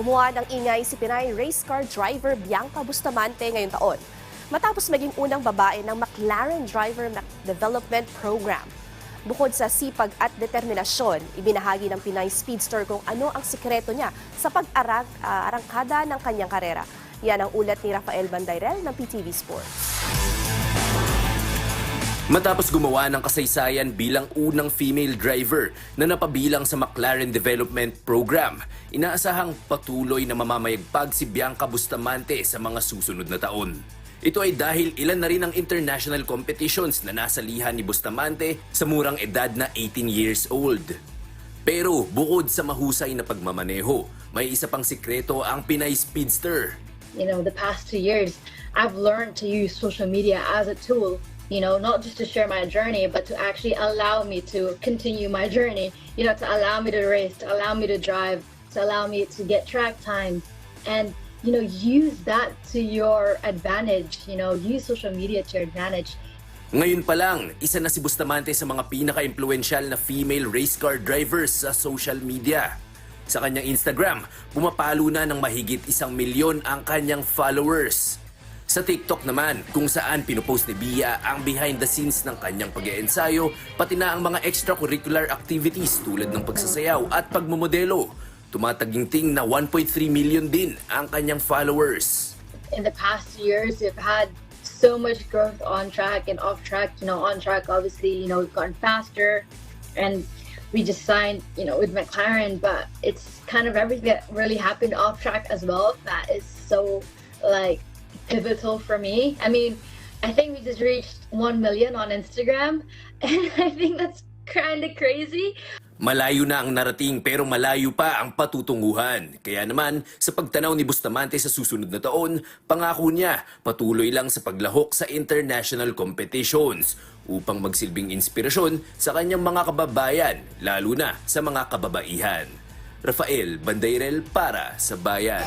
Gumawa ng ingay si Pinay race car driver Bianca Bustamante ngayong taon. Matapos maging unang babae ng McLaren Driver Development Program. Bukod sa sipag at determinasyon, ibinahagi ng Pinay Speedster kung ano ang sikreto niya sa pag-arangkada ng kanyang karera. Yan ang ulat ni Rafael Bandairel ng PTV Sports. Matapos gumawa ng kasaysayan bilang unang female driver na napabilang sa McLaren Development Program, inaasahang patuloy na mamamayagpag si Bianca Bustamante sa mga susunod na taon. Ito ay dahil ilan na rin ang international competitions na nasalihan ni Bustamante sa murang edad na 18 years old. Pero bukod sa mahusay na pagmamaneho, may isa pang sikreto ang Pinay Speedster. you know the past two years i've learned to use social media as a tool you know not just to share my journey but to actually allow me to continue my journey you know to allow me to race to allow me to drive to allow me to get track time and you know use that to your advantage you know use social media to your advantage Ngayon pa lang, isa na si Bustamante sa mga pinaka-impluensyal na female race car drivers sa social media. Sa kanyang Instagram, pumapalo na ng mahigit isang milyon ang kanyang followers. Sa TikTok naman, kung saan pinupost ni Bia ang behind the scenes ng kanyang pag ensayo pati na ang mga extracurricular activities tulad ng pagsasayaw at pagmumodelo. Tumataginting na 1.3 million din ang kanyang followers. in the past years we've had so much growth on track and off track you know on track obviously you know we've gotten faster and we just signed you know with mclaren but it's kind of everything that really happened off track as well that is so like pivotal for me i mean i think we just reached 1 million on instagram and i think that's kind of crazy Malayo na ang narating pero malayo pa ang patutunguhan. Kaya naman, sa pagtanaw ni Bustamante sa susunod na taon, pangako niya patuloy lang sa paglahok sa international competitions upang magsilbing inspirasyon sa kanyang mga kababayan, lalo na sa mga kababaihan. Rafael Bandairel para sa Bayan.